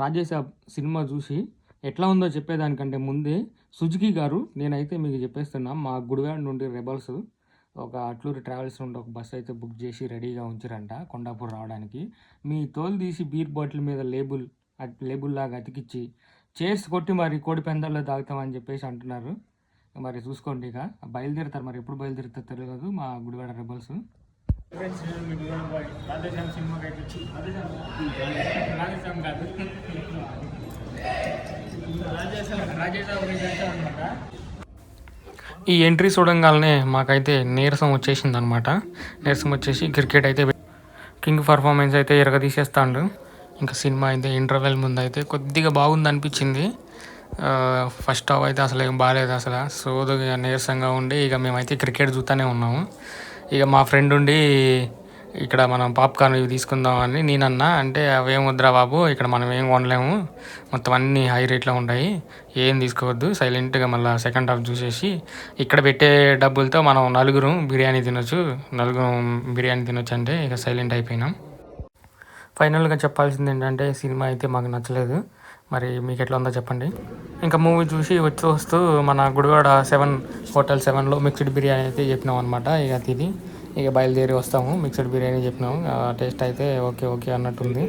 Rajesha cinema చూసి ఎట్లా ఉందో చెప్పేదానికంటే ముందే సుజుకి గారు నేనైతే మీకు చెప్పేస్తున్నా మా గుడివాడ నుండి రెబల్స్ ఒక అట్లూరి ట్రావెల్స్ నుండి ఒక బస్సు అయితే బుక్ చేసి రెడీగా ఉంచారంట కొండాపూర్ రావడానికి. మీ తోలు తీసి బీర్ బాటిల్ మీద లేబుల్ లేబుల్ లాగా అతికిచ్చి చేర్స్ కొట్టి మరి కోడి పందాల్లో తాగుతామని చెప్పేసి అంటున్నారు. మరి చూసుకోండి ఇక. బయలుదేరుతారు మరి ఎప్పుడు బయలుదేరుతారో తెలియదు మా గుడివాడ రెబల్స్. సినిమాకి అయితే వచ్చి కాదు. ఈ ఎంట్రీ చూడంగానే మాకైతే నీరసం వచ్చేసింది అనమాట నీరసం వచ్చేసి క్రికెట్ అయితే కింగ్ పర్ఫార్మెన్స్ అయితే ఎరగదీసేస్తాడు. ఇంకా సినిమా అయితే ఇంటర్వెల్ ముందు అయితే కొద్దిగా బాగుంది అనిపించింది ఫస్ట్ హాఫ్ అయితే అసలు ఏం బాగాలేదు అసలు. సోదుగా నీరసంగా ఉండి ఇక మేమైతే క్రికెట్ చూస్తూనే ఉన్నాము. ఇక మా ఫ్రెండ్ ఉండి ఇక్కడ మనం పాప్కార్న్ ఇవి తీసుకుందాం అని నేనన్నా అంటే అవేం వద్దురా బాబు ఇక్కడ మనం ఏం కొనలేము. మొత్తం అన్నీ హై రేట్లో ఉంటాయి. ఏం తీసుకోవద్దు. సైలెంట్గా మళ్ళీ సెకండ్ హాఫ్ చూసేసి ఇక్కడ పెట్టే డబ్బులతో మనం నలుగురు బిర్యానీ తినొచ్చు. నలుగురు బిర్యానీ తినొచ్చు అంటే ఇక సైలెంట్ అయిపోయినాం. ఫైనల్గా చెప్పాల్సింది ఏంటంటే సినిమా అయితే మాకు నచ్చలేదు. మరి మీకు ఎట్లా ఉందో చెప్పండి. ఇంకా మూవీ చూసి వచ్చి వస్తూ మన గుడివాడ సెవెన్ హోటల్ సెవెన్లో మిక్స్డ్ బిర్యానీ అయితే చెప్పినాం అనమాట ఇక తిది ఇక బయలుదేరి వస్తాము. మిక్స్డ్ బిర్యానీ చెప్పినాము. టేస్ట్ అయితే ఓకే ఓకే అన్నట్టుంది.